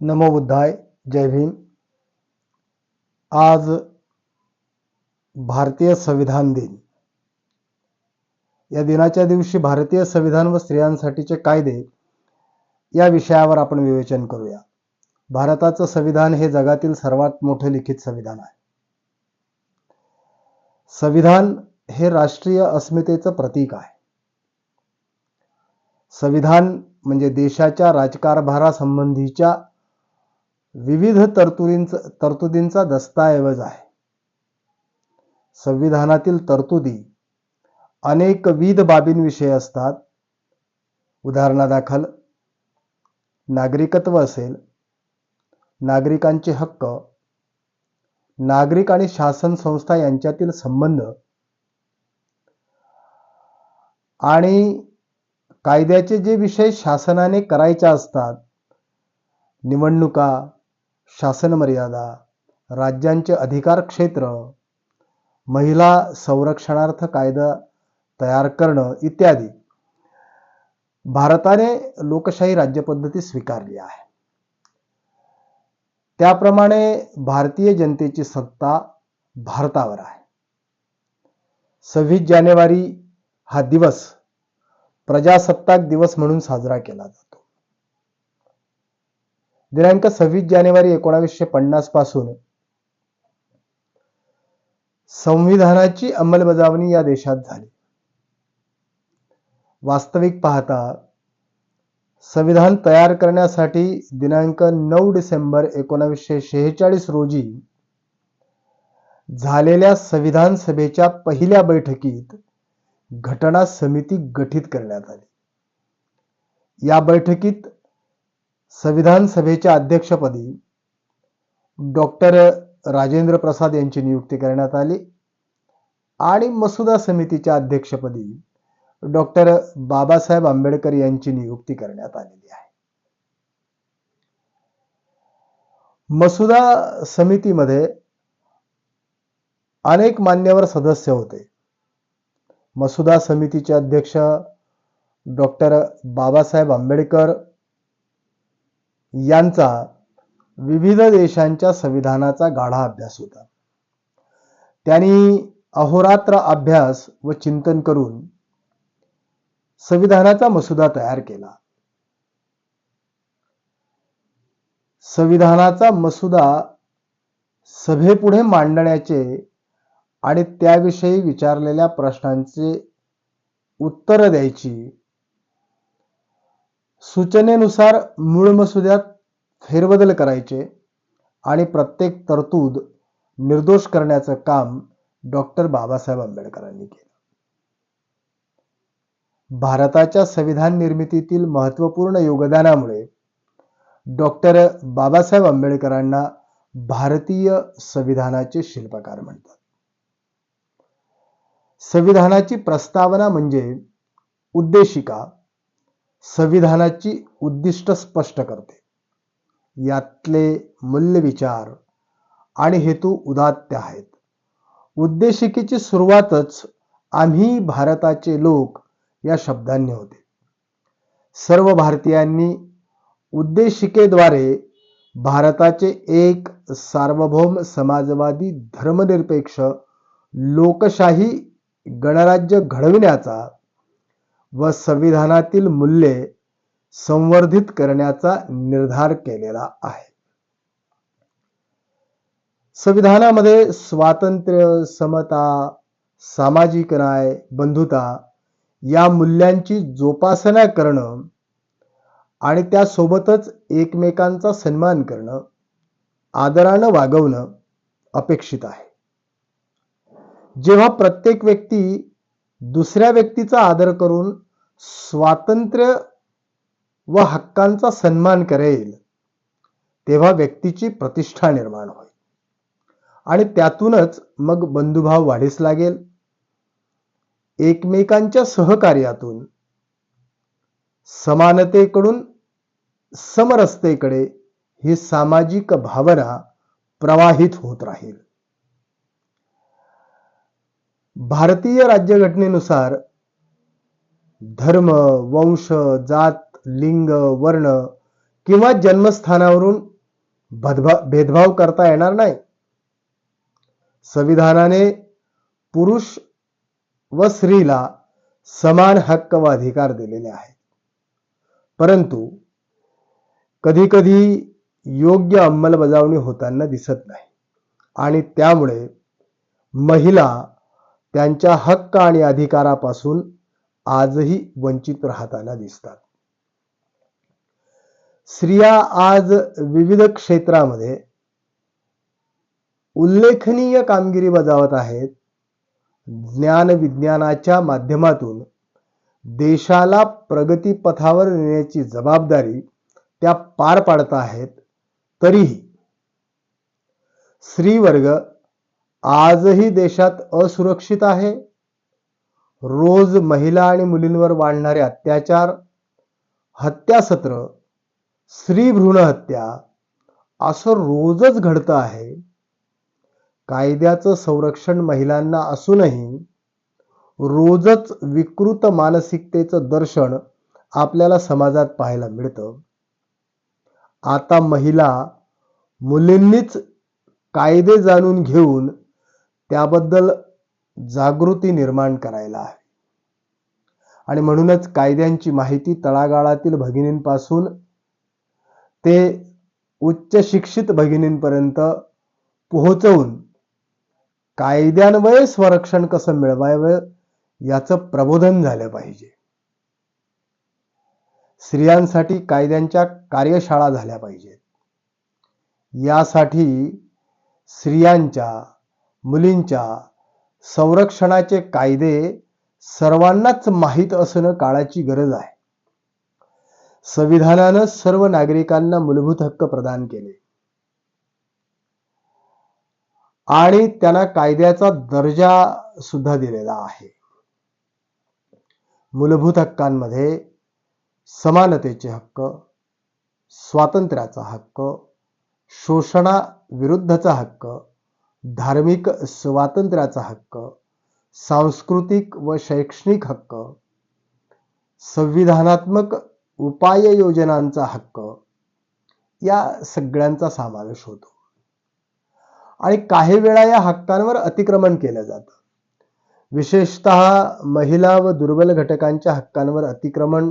नमो बुद्धाय जय भीम. आज भारतीय संविधान दिन. या दिनाच्या दिवशी भारतीय संविधान व स्त्रियांसाठीचे कायदे या विषयावर आपण विवेचन करूया. भारताचं संविधान हे जगातील सर्वात मोठं लिखित संविधान आहे. संविधान हे राष्ट्रीय अस्मितेचं प्रतीक आहे. संविधान म्हणजे देशाच्या राजकारभारासंबंधीच्या विविध तरतुदींचा तरतुदींचा दस्तऐवज आहे. संविधानातील तरतुदी अनेकविध बाबींविषयी असतात. उदाहरणादाखल नागरिकत्व असेल नागरिकांचे हक्क नागरिक आणि शासन संस्था यांच्यातील संबंध आणि कायद्याचे जे विषय शासनाने करायचे असतात निवडणुका शासन मर्यादा राज्यांचे अधिकार क्षेत्र महिला संरक्षणार्थ कायदा तयार करणं इत्यादी. भारताने लोकशाही राज्यपद्धती स्वीकारली आहे. त्याप्रमाणे भारतीय जनतेची सत्ता भारतावर आहे. सव्वीस जानेवारी हा दिवस प्रजासत्ताक दिवस म्हणून साजरा केला जातो. दिनांक सव्वीस जानेवारी एकोणावीसशे पन्नासपासून संविधानाची अंमलबजावणी या देशात झाली. वास्तविक पाहता संविधान तयार करण्यासाठी दिनांक नऊ डिसेंबर एकोणावीसशे शेहेचाळीस रोजी झालेल्या संविधान सभेच्या पहिल्या बैठकीत घटना समिती गठीत करण्यात आली. या बैठकीत संविधान सभेच्या अध्यक्षपदी डॉक्टर राजेंद्र प्रसाद यांची नियुक्ती करण्यात आली आणि मसुदा समितीच्या अध्यक्षपदी डॉक्टर बाबासाहेब आंबेडकर यांची नियुक्ती करण्यात आलेली आहे. मसुदा समितीमध्ये अनेक मान्यवर सदस्य होते. मसुदा समितीचे अध्यक्ष डॉक्टर बाबासाहेब आंबेडकर यांचा विविध देशांच्या संविधानाचा गाढा अभ्यास होता. त्यांनी अहोरात्र अभ्यास व चिंतन करून संविधानाचा मसुदा तयार केला. संविधानाचा मसुदा सभेपुढे मांडण्याचे आणि त्याविषयी विचारलेल्या प्रश्नांचे उत्तर द्यायची सूचनेनुसार मूळ मसुद्यात फेरबदल करायचे आणि प्रत्येक तरतूद निर्दोष करण्याचं काम डॉक्टर बाबासाहेब आंबेडकरांनी केलं. भारताच्या संविधान निर्मितीतील महत्त्वपूर्ण योगदानामुळे डॉक्टर बाबासाहेब आंबेडकरांना भारतीय संविधानाचे शिल्पकार म्हणतात. संविधानाची प्रस्तावना म्हणजे उद्देशिका संविधानाची उद्दिष्ट स्पष्ट करते. यातले मूल्य विचार आणि हेतू उदात्त आहेत. उद्देशिकेची सुरुवातच आम्ही भारताचे लोक या शब्दांनी होते. सर्व भारतीयांनी उद्देशिकेद्वारे भारताचे एक सार्वभौम समाजवादी धर्मनिरपेक्ष लोकशाही गणराज्य घडविण्याचा व संविधानातील मूल्ये संवर्धित करण्याचा निर्धार केलेला आहे. संविधानामध्ये स्वातंत्र्य समता सामाजिक न्याय बंधुता या मूल्यांची जोपासना करणं आणि त्यासोबतच एकमेकांचा सन्मान करणं आदरानं वागवणं अपेक्षित आहे. जेव्हा प्रत्येक व्यक्ती दुसऱ्या व्यक्तीचा आदर करून स्वातंत्र्य व हक्कांचा सन्मान करेल तेव्हा व्यक्तीची प्रतिष्ठा निर्माण होईल. आणि त्यातूनच मग बंधुभाव वाढीस लागेल. एकमेकांच्या सहकार्यातून समानतेकडून समरसतेकडे ही सामाजिक भावना प्रवाहित होत राहील. भारतीय राज्यघटनेनुसार धर्म वंश जात लिंग वर्ण किंवा जन्मस्थानावरून भदभा भेदभाव करता येणार नाही. संविधानाने पुरुष व स्त्रीला समान हक्क व अधिकार दिलेले आहेत. परंतु कधी कधी योग्य अंमलबजावणी होताना दिसत नाही आणि त्यामुळे महिला त्यांच्या हक्क आणि अधिकारापासून आजही वंचित राहताना दिसतात. स्त्रिया आज विविध क्षेत्रामध्ये उल्लेखनीय कामगिरी बजावत आहेत. ज्ञान विज्ञानाच्या माध्यमातून देशाला प्रगतीपथावर नेण्याची जबाबदारी त्या पार पाडत आहेत. तरीही स्त्रीवर्ग आजही देशात असुरक्षित आहे. रोज महिला आणि मुलींवर वाढणारे अत्याचार हत्यासत्र स्त्री भ्रूण हत्या असं रोजच घडतं आहे. कायद्याचं संरक्षण महिलांना असूनही रोजच विकृत मानसिकतेचं दर्शन आपल्याला समाजात पाहायला मिळतं. आता महिला मुलींनीच कायदे जाणून घेऊन त्याबद्दल जागृती निर्माण करायला हवी. आणि म्हणूनच कायद्यांची माहिती तळागाळातील भगिनींपासून ते उच्च शिक्षित भगिनींपर्यंत पोहोचवून कायद्यान्वये स्वरक्षण कसं मिळवावं याचं प्रबोधन झालं पाहिजे. स्त्रियांसाठी कायद्यांच्या कार्यशाळा झाल्या पाहिजेत. यासाठी स्त्रियांच्या मुलींच्या संरक्षणाचे कायदे सर्वांनाच माहीत असणं काळाची गरज आहे. संविधानानं सर्व नागरिकांना मूलभूत हक्क प्रदान केले. आणि त्यांना कायद्याचा दर्जा सुद्धा दिलेला आहे. मूलभूत हक्कांमध्ये समानतेचे हक्क स्वातंत्र्याचा हक्क शोषणा विरुद्धचा हक्क धार्मिक स्वातंत्र्याचा हक्क सांस्कृतिक व शैक्षणिक हक्क संविधानात्मक उपाययोजनांचा हक्क या सगळ्यांचा समावेश होतो. आणि काही वेळा या हक्कांवर अतिक्रमण केलं जातं. विशेषत महिला व दुर्बल घटकांच्या हक्कांवर अतिक्रमण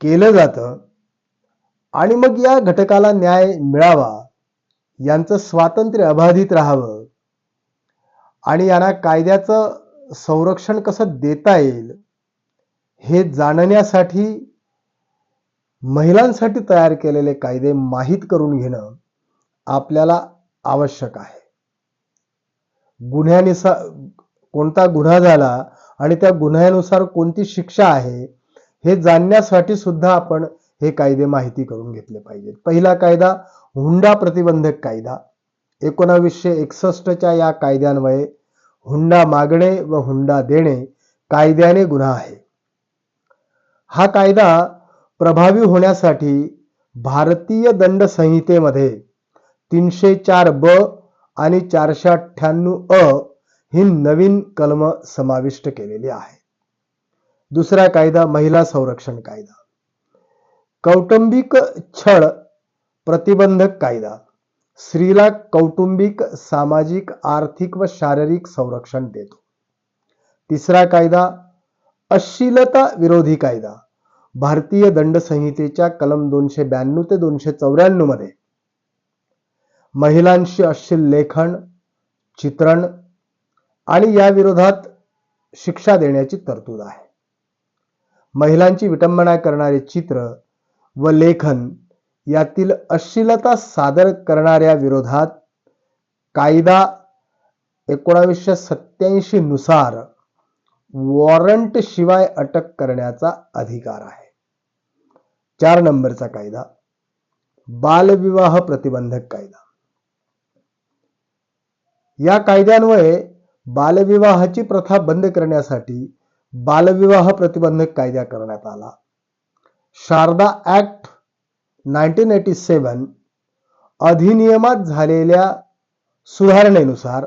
केलं जातं. आणि मग या घटकाला न्याय मिळावा यांचं स्वातंत्र्य अबाधित राहावं. आणि यांना कायद्याचं संरक्षण कसं देता येईल हे जाणण्यासाठी महिलांसाठी तयार केलेले कायदे माहीत करून घेणं आपल्याला आवश्यक आहे. गुन्ह्यानुसार कोणता गुन्हा झाला आणि त्या गुन्ह्यानुसार कोणती शिक्षा आहे हे जाणण्यासाठी सुद्धा आपण हे कायदे माहिती करून घेतले पाहिजेत. पहिला कायदा हुंडा प्रतिबंधक कायदा. एकोणावीसशे एकसष्टच्या या कायद्यान्वये हुंडा मागणे व हुंडा देणे कायद्याने गुन्हा आहे. हा कायदा प्रभावी होण्यासाठी भारतीय दंड संहितेमध्ये तीनशे चार ब आणि चारशे अठ्ठ्याण्णव अ ही नवीन कलम समाविष्ट केलेली आहे. दुसरा कायदा महिला संरक्षण कायदा. कौटुंबिक छळ प्रतिबंधक कायदा स्त्रीला कौटुंबिक सामाजिक आर्थिक व शारीरिक संरक्षण देतो. तिसरा कायदा अश्लीलता विरोधी कायदा भारतीय दंड संहितेच्या कलम दोनशे ब्याण्णव ते दोनशे चौऱ्याण्णवमध्ये. महिलांशी अश्लील लेखन चित्रण आणि या विरोधात शिक्षा देण्याची तरतूद आहे. महिलांची विटंबना करणारे चित्र व लेखन यातील अश्लीलता सादर करणाऱ्या विरोधात कायदा एकोणावीसशे सत्याऐंशी नुसार वॉरंट शिवाय अटक करण्याचा अधिकार आहे. चार नंबरचा कायदा बालविवाह प्रतिबंधक कायदा. या कायद्यान्वये बालविवाहाची प्रथा बंद करण्यासाठी बालविवाह प्रतिबंधक कायदा करण्यात आला. Sharda act nineteen eighty seven अधिनियमात झालेल्या सुधारणेनुसार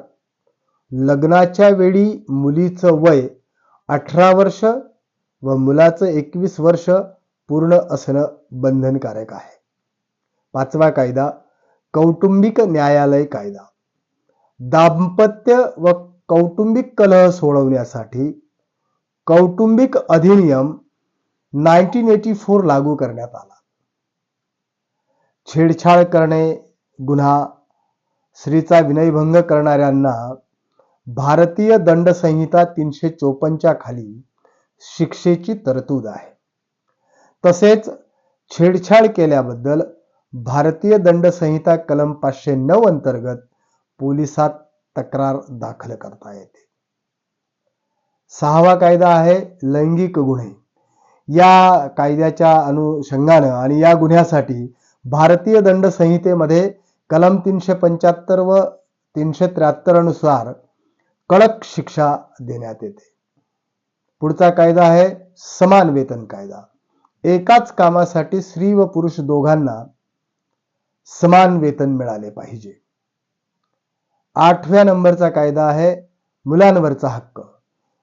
लग्नाच्या वेळी मुलीचं वय अठरा वर्ष व मुलाचं एकवीस वर्ष पूर्ण असणं बंधनकारक आहे. पाचवा कायदा कौटुंबिक न्यायालय कायदा. दाम्पत्य व कौटुंबिक कलह सोडवण्यासाठी कौटुंबिक अधिनियम नाईन्टीन एटी फोर लागू करण्यात आला. छेडछाड करणे गुन्हा स्त्रीचा विनयभंग करणाऱ्यांना भारतीय दंड संहिता तीनशे चोपन्नच्या खाली शिक्षेची तरतूद आहे. तसेच छेडछाड केल्याबद्दल भारतीय दंड संहिता कलम पाचशे नऊ अंतर्गत पोलिसात तक्रार दाखल करता येते. सहावा कायदा आहे लैंगिक गुन्हे. या कायद्याच्या अनुषंगानं आणि या गुन्ह्यासाठी भारतीय दंड संहितेमध्ये कलम तीनशे पंच्याहत्तर व तीनशे त्र्याहत्तर अनुसार कडक शिक्षा देण्यात येते. पुढचा कायदा आहे समान वेतन कायदा. एकाच कामासाठी स्त्री व पुरुष दोघांना समान वेतन मिळाले पाहिजे. आठव्या नंबरचा कायदा आहे मुलांवरचा हक्क.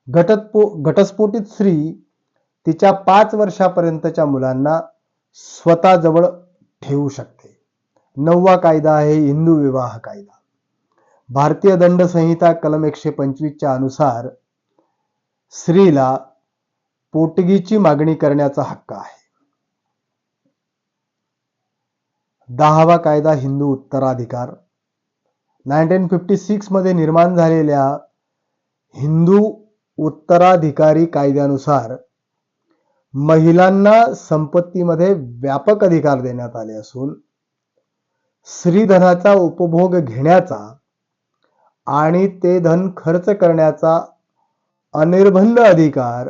घटस्फो घटस्फोटित स्त्री तिच्या पाच वर्षापर्यंतच्या मुलांना स्वतःजवळ ठेवू शकते. नववा कायदा आहे हिंदू विवाह कायदा. भारतीय दंड संहिता कलम एकशे पंचवीसच्या अनुसार स्त्रीला पोटगीची मागणी करण्याचा हक्क आहे. दहावा कायदा हिंदू उत्तराधिकार. नाईन्टीन फिफ्टी सिक्समध्ये निर्माण झालेल्या हिंदू उत्तराधिकारी कायद्यानुसार महिलांना संपत्तीमध्ये व्यापक अधिकार देण्यात आले असून श्रीधनाचा उपभोग घेण्याचा आणि ते धन खर्च करण्याचा अनिर्बंध अधिकार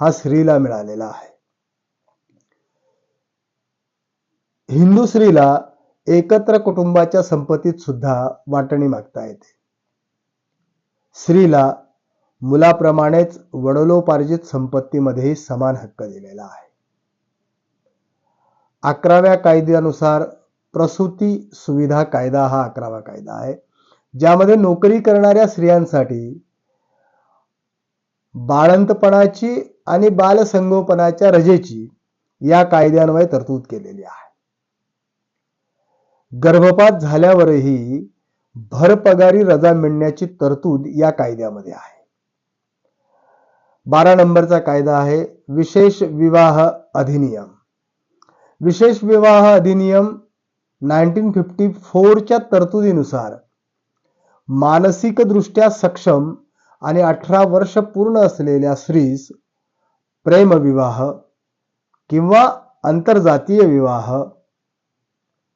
हा स्त्रीला मिळालेला आहे. हिंदू स्त्रीला एकत्र कुटुंबाच्या संपत्तीत सुद्धा वाटणी मागता येते. स्त्रीला मुलाप्रमाणेच वडलोपार्जित संपत्तीमध्येही समान हक्क दिलेला आहे. अकराव्या कायद्यानुसार प्रसूती सुविधा कायदा हा अकरावा कायदा आहे. ज्यामध्ये नोकरी करणाऱ्या स्त्रियांसाठी बाळंतपणाची आणि बालसंगोपनाच्या रजेची या कायद्यान्वये तरतूद केलेली आहे. गर्भपात झाल्यावरही भरपगारी रजा मिळण्याची तरतूद या कायद्यामध्ये आहे. बारा नंबरचा कायदा आहे विशेष विवाह अधिनियम. विशेष विवाह अधिनियम नाईन्टीन फिफ्टी फोरच्या तरतुदीनुसार मानसिकदृष्ट्या सक्षम आणि अठरा वर्ष पूर्ण असलेल्या स्त्रीस प्रेमविवाह किंवा आंतरजातीय विवाह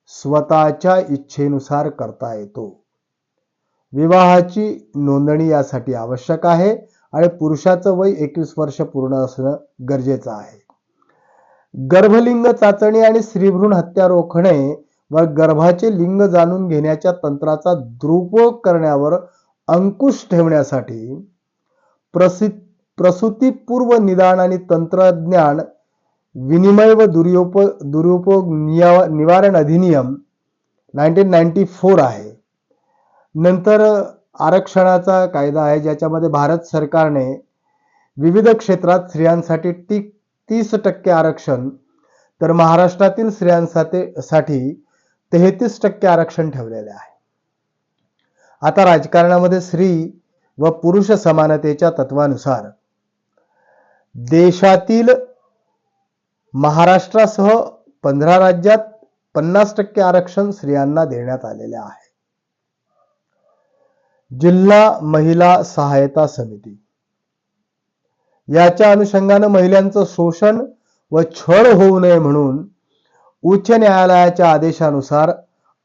स्वतःच्या इच्छेनुसार करता येतो. विवाहाची नोंदणी यासाठी आवश्यक आहे. आणि पुरुषाचं वय एकवीस वर्ष पूर्ण असणं गरजेचं आहे. गर्भलिंग चाचणी आणि स्त्रीभ्रूण हत्या रोखणे व गर्भाचे लिंग जाणून घेण्याच्या तंत्राचा दुरुपयोग करण्यावर अंकुश ठेवण्यासाठी प्रसि प्रसूतीपूर्व निदान आणि तंत्रज्ञान विनिमय व दुरुपयोग दुरुपयोग निवारण अधिनियम नाईन्टीन नाईन्टी फोर आहे. नंतर आरक्षणाचा कायदा आहे ज्याच्यामध्ये भारत सरकारने विविध क्षेत्रात स्त्रियांसाठी टी तीस टक्के आरक्षण तर महाराष्ट्रातील स्त्रियांसाठी साठी तेहतीस टक्के आरक्षण ठेवलेले आहे. आता राजकारणामध्ये स्त्री व पुरुष समानतेच्या तत्वानुसार देशातील महाराष्ट्रासह पंधरा राज्यात पन्नास टक्के आरक्षण स्त्रियांना देण्यात आलेले आहे. जिल्हा महिला सहायता समिती. याच्या अनुषंगानं महिलांचं शोषण व छळ होऊ नये म्हणून उच्च न्यायालयाच्या आदेशानुसार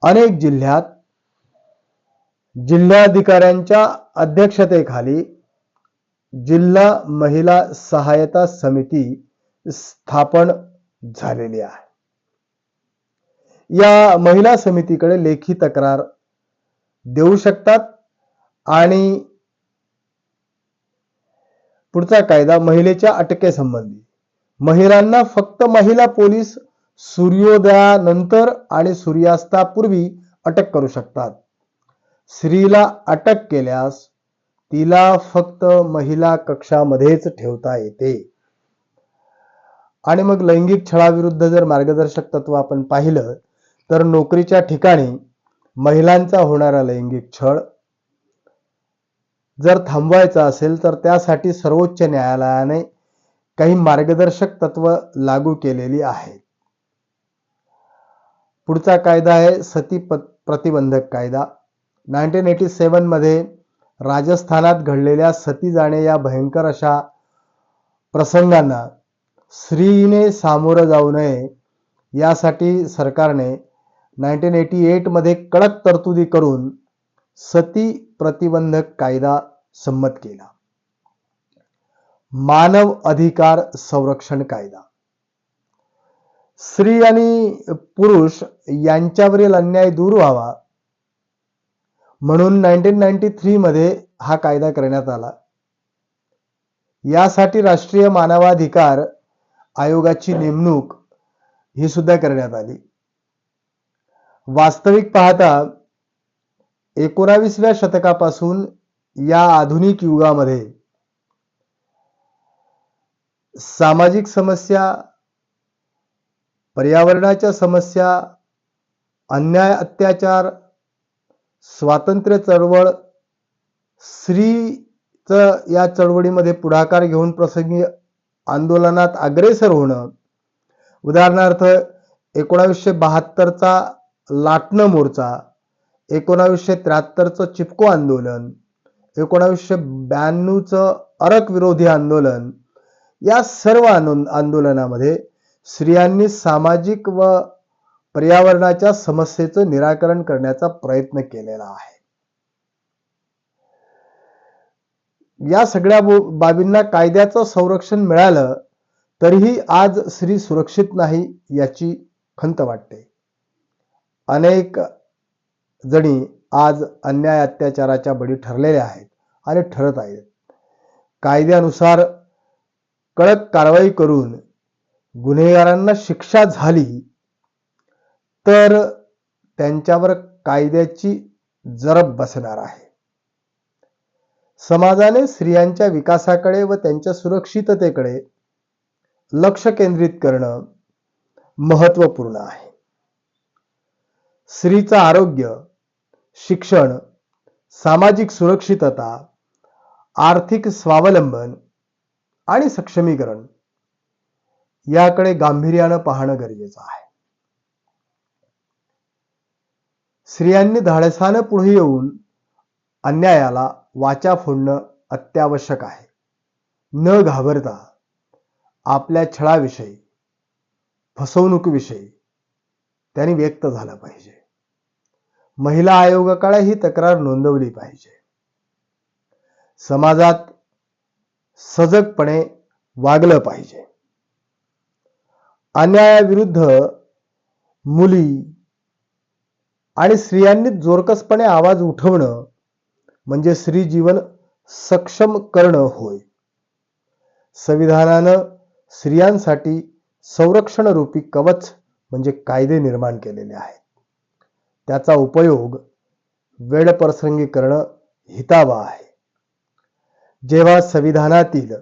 अनेक जिल्ह्यात जिल्हाधिकाऱ्यांच्या अध्यक्षतेखाली जिल्हा महिला सहायता समिती स्थापन झालेली आहे. या महिला समितीकडे लेखी तक्रार देऊ शकतात. आणि पुढचा कायदा महिलेच्या अटकेसंबंधी. महिलांना फक्त महिला पोलीस सूर्योदयानंतर आणि सूर्यास्तापूर्वी अटक करू शकतात. स्त्रीला अटक केल्यास तिला फक्त महिला कक्षामध्येच ठेवता येते. आणि मग लैंगिक छळाविरुद्ध जर मार्गदर्शक तत्व आपण पाहिलं तर नोकरीच्या ठिकाणी महिलांचा होणारा लैंगिक छळ जर थांबवायचा असेल तर त्यासाठी सर्वोच्च न्यायालयाने काही मार्गदर्शक तत्व लागू केलेली आहेत. पुढचा कायदा आहे सती प्रतिबंधक कायदा. नाईन्टीन एटी सेवनमध्ये राजस्थानात घडलेल्या सती जाणे या भयंकर अशा प्रसंगांना स्त्रीने सामोरं जाऊ नये यासाठी सरकारने नाईन्टीन एटी एटमध्ये कडक तरतुदी करून सती प्रतिबंधक कायदा संमत केला. मानव अधिकार संरक्षण कायदा. स्त्री आणि पुरुष यांच्यावरील अन्याय दूर व्हावा म्हणून नाईन्टीन नाईन्टी थ्री मध्ये हा कायदा करण्यात आला. यासाठी राष्ट्रीय मानवाधिकार आयोगाची नेमणूक ही सुद्धा करण्यात आली. वास्तविक पाहता एकोणावीसव्या शतकापासून या आधुनिक युगामध्ये सामाजिक समस्या पर्यावरणाच्या समस्या अन्याय अत्याचार स्वातंत्र्य चळवळ स्त्रीचं या चळवळीमध्ये पुढाकार घेऊन प्रसंगी आंदोलनात अग्रेसर होणं उदाहरणार्थ एकोणावीसशे बहात्तरचा लाटणं मोर्चा एकोणावीसशे त्र्याहत्तरचं चिपको आंदोलन एकोणावीसशे ब्याण्णवचं अरक विरोधी आंदोलन या सर्व आंदोलनामध्ये स्त्रियांनी सामाजिक व पर्यावरणाच्या समस्येचं निराकरण करण्याचा प्रयत्न केलेला आहे. या सगळ्या बाबींना कायद्याचं संरक्षण मिळालं तरीही आज स्त्री सुरक्षित नाही याची खंत वाटते. अनेक जणी आज अन्याय अत्याचाराच्या बळी ठरलेल्या आहेत आणि ठरत आहेत. कायद्यानुसार कडक कारवाई करून गुन्हेगारांना शिक्षा झाली तर त्यांच्यावर कायद्याची जरब बसणार आहे. समाजाने स्त्रियांच्या विकासाकडे व त्यांच्या सुरक्षिततेकडे लक्ष केंद्रित करणं महत्त्वपूर्ण आहे. स्त्रीचं आरोग्य शिक्षण सामाजिक सुरक्षितता आर्थिक स्वावलंबन आणि सक्षमीकरण याकडे गांभीर्यानं पाहणं गरजेचं आहे. स्त्रियांनी धाडसानं पुढे येऊन अन्यायाला वाचा फोडणं अत्यावश्यक आहे. न घाबरता आपल्या छळाविषयी फसवणुकीविषयी त्यांनी व्यक्त झाला पाहिजे. महिला आयोगाकडे ही तक्रार नोंदवली पाहिजे. समाजात सजगपणे वागलं पाहिजे. अन्यायाविरुद्ध मुली आणि स्त्रियांनी जोरकसपणे आवाज उठवणं म्हणजे स्त्री जीवन सक्षम करणं होय. संविधानानं स्त्रियांसाठी संरक्षणरूपी कवच म्हणजे कायदे निर्माण केलेले आहेत. त्याचा उपयोग वेळप्रसंगी करणं हितावा आहे. जेव्हा संविधानातील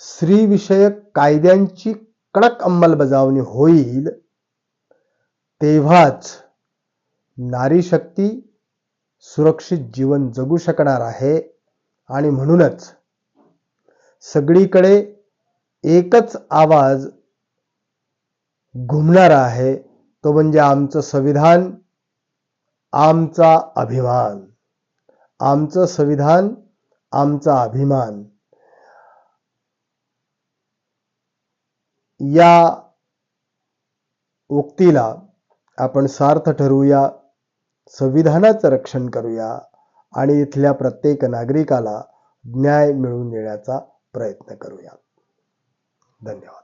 स्त्रीविषयक कायद्यांची कडक अंमलबजावणी होईल तेव्हाच नारी शक्ती सुरक्षित जीवन जगू शकणार आहे आणि म्हणूनच सगळीकडे एकच आवाज घुमणारा आहे तो म्हणजे आमचं संविधान आमचा अभिमान. आमचं संविधान आमचा अभिमान. या उक्तीला आपण सार्थ ठरवूया संविधानाचं रक्षण करूया आणि इथल्या प्रत्येक नागरिकाला न्याय मिळवून देण्याचा प्रयत्न करूया. धन्यवाद.